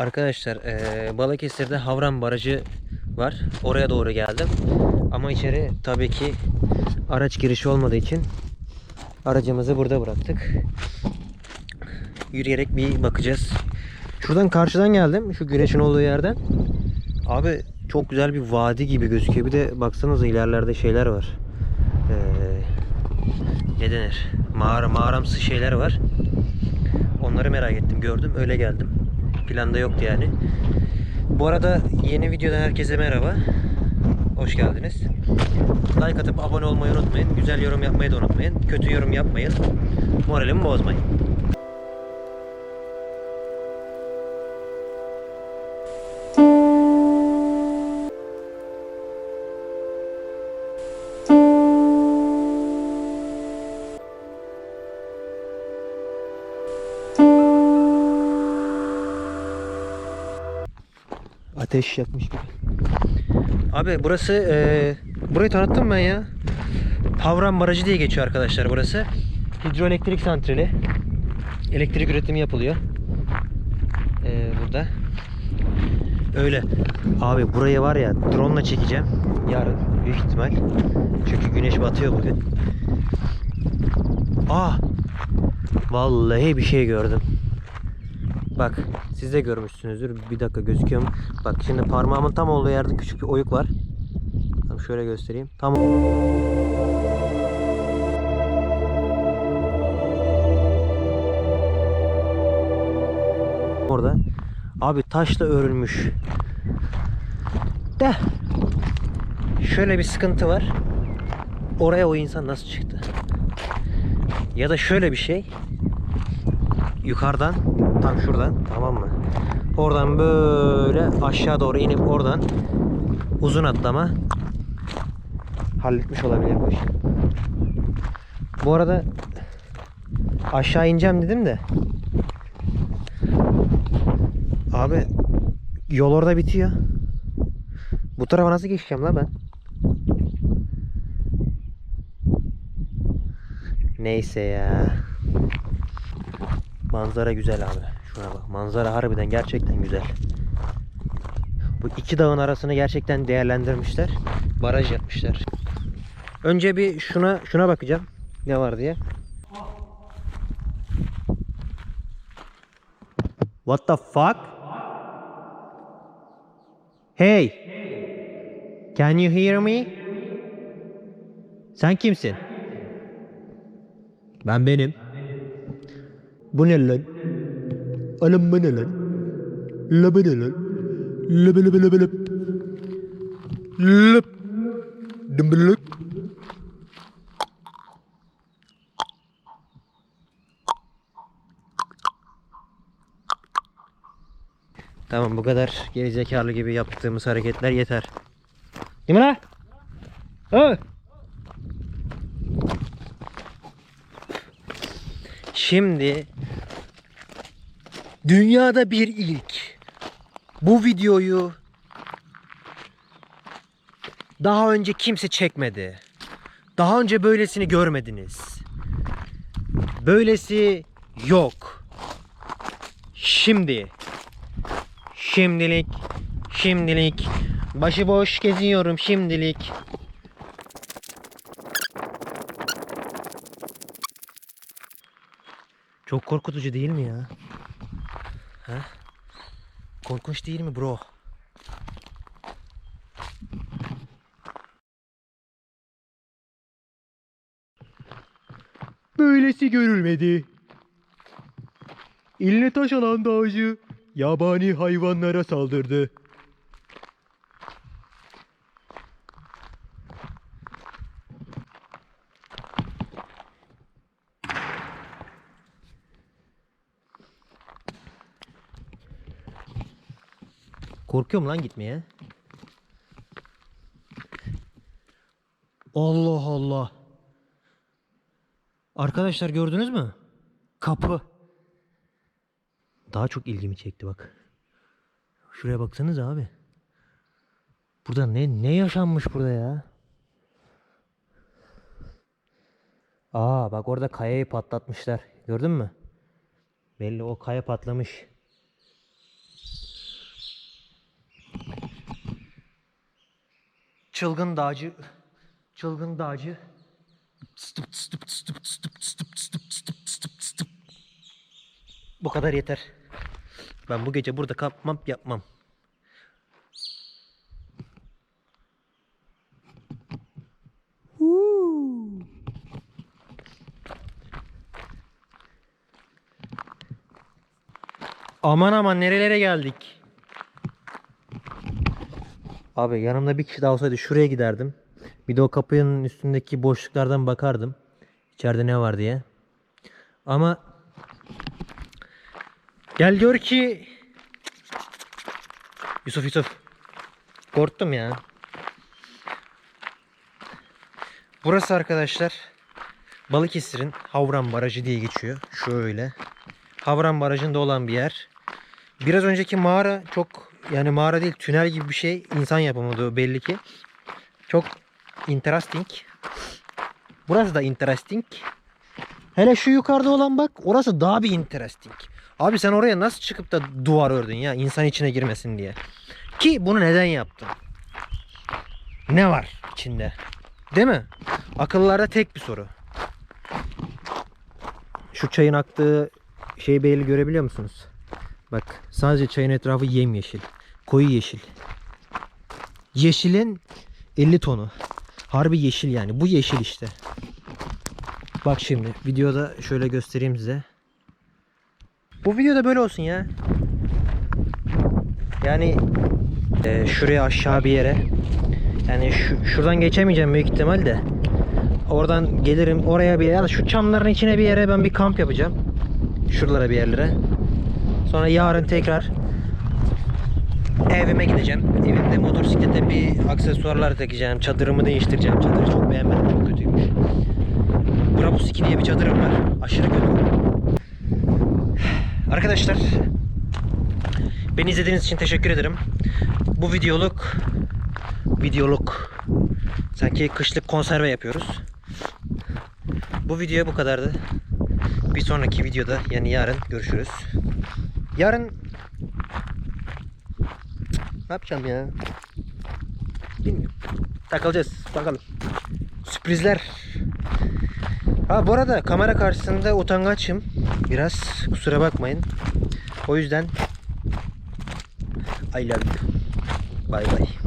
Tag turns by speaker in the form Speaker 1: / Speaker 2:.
Speaker 1: Arkadaşlar eee Balıkesir'de Havran Barajı var. Oraya doğru geldim. Ama içeri tabii ki araç girişi olmadığı için aracımızı burada bıraktık. Yürüyerek bir bakacağız. Şuradan karşıdan geldim. Şu güneşin olduğu yerden. Abi çok güzel bir vadi gibi gözüküyor. Bir de baksanıza ilerlerde şeyler var. Eee ne denir? Mağara, mağaramsı şeyler var. Onları merak ettim, gördüm, öyle geldim. Planda yoktu yani. Bu arada yeni videodan herkese merhaba. Hoş geldiniz. Like atıp abone olmayı unutmayın. Güzel yorum yapmayı da unutmayın. Kötü yorum yapmayın. Moralimi bozmayın. Ateş yakmış gibi. Abi burası eee burayı tanıttım ben ya. Havran Barajı diye geçiyor arkadaşlar burası. Hidroelektrik santrali. Elektrik üretimi yapılıyor. Eee, burada. Öyle. Abi burayı var ya drone ile çekeceğim. Yarın büyük ihtimal. Çünkü güneş batıyor bugün. Aa! Vallahi bir şey gördüm. Bak siz de görmüşsünüzdür. Bir dakika gözüküyor mu? Bak şimdi parmağımın tam olduğu yerde küçük bir oyuk var. Tam şöyle göstereyim. Tam orada. Abi taşla örülmüş. De. Şöyle bir sıkıntı var. Oraya o insan nasıl çıktı? Ya da şöyle bir şey yukarıdan tam şuradan tamam mı? Oradan böyle aşağı doğru inip oradan uzun atlama halletmiş olabilir bu işi. Bu arada aşağı ineceğim dedim de abi yol orada bitiyor. Bu tarafa nasıl geçeceğim la ben? Neyse ya. Manzara güzel abi. Şuna bak. Manzara harbiden gerçekten güzel. Bu iki dağın arasını gerçekten değerlendirmişler. Baraj yapmışlar. Önce bir şuna şuna bakacağım. Ne var diye. What the fuck? Hey. Can you hear me? Sen kimsin? Ben benim. Bu ne lan? Anam bu ne lan? Labı ne lan? Labı labı labı labı. Lap. Dımbılık. Tamam bu kadar gerizekalı gibi yaptığımız hareketler yeter. Değil mi lan? Ö! Şimdi dünyada bir ilk. Bu videoyu daha önce kimse çekmedi. Daha önce böylesini görmediniz. Böylesi yok. Şimdi şimdilik şimdilik başıboş geziyorum şimdilik. Çok korkutucu değil mi ya? Ha? Korkunç değil mi bro? Böylesi görülmedi. İline taş alan dağcı yabani hayvanlara saldırdı. Korkuyorum lan gitmeye. Allah Allah. Arkadaşlar gördünüz mü? Kapı. Daha çok ilgimi çekti bak. Şuraya baksanız abi. Burada ne ne yaşanmış burada ya? Aa bak orada kayayı patlatmışlar. Gördün mü? Belli o kaya patlamış. Çılgın dağcı. Çılgın dağcı. Bu kadar yeter. Ben bu gece burada kalkmam yapmam. Aman aman nerelere geldik. Abi yanımda bir kişi daha olsaydı şuraya giderdim. Bir de o kapının üstündeki boşluklardan bakardım. İçeride ne var diye. Ama gel gör ki Yusuf Yusuf korktum ya. Burası arkadaşlar Balıkesir'in Havran Barajı diye geçiyor. Şöyle. Havran Barajı'nda olan bir yer. Biraz önceki mağara çok yani mağara değil tünel gibi bir şey. insan yapımı belli ki. Çok interesting. Burası da interesting. Hele şu yukarıda olan bak orası daha bir interesting. Abi sen oraya nasıl çıkıp da duvar ördün ya insan içine girmesin diye. Ki bunu neden yaptın? Ne var içinde? Değil mi? Akıllarda tek bir soru. Şu çayın aktığı şey belli görebiliyor musunuz? Bak sadece çayın etrafı yemyeşil. Koyu yeşil. Yeşilin 50 tonu. Harbi yeşil yani. Bu yeşil işte. Bak şimdi videoda şöyle göstereyim size. Bu videoda böyle olsun ya. Yani e, şuraya aşağı bir yere. Yani şu, şuradan geçemeyeceğim büyük ihtimal de. Oradan gelirim oraya bir da şu çamların içine bir yere ben bir kamp yapacağım. Şuralara bir yerlere. Sonra yarın tekrar evime gideceğim. Evimde motosiklete bir aksesuarlar takacağım. Çadırımı değiştireceğim. Çadırı çok beğenmedim. Çok kötüymüş. Brabus 2 diye bir çadırım var. Aşırı kötü. Arkadaşlar beni izlediğiniz için teşekkür ederim. Bu videoluk videoluk sanki kışlık konserve yapıyoruz. Bu video bu kadardı. Bir sonraki videoda yani yarın görüşürüz. Yarın ne yapacağım ya? Bilmiyorum. Takılacağız. Bakalım. Sürprizler. Ha bu arada kamera karşısında utangaçım. Biraz kusura bakmayın. O yüzden I love you. Bye bye.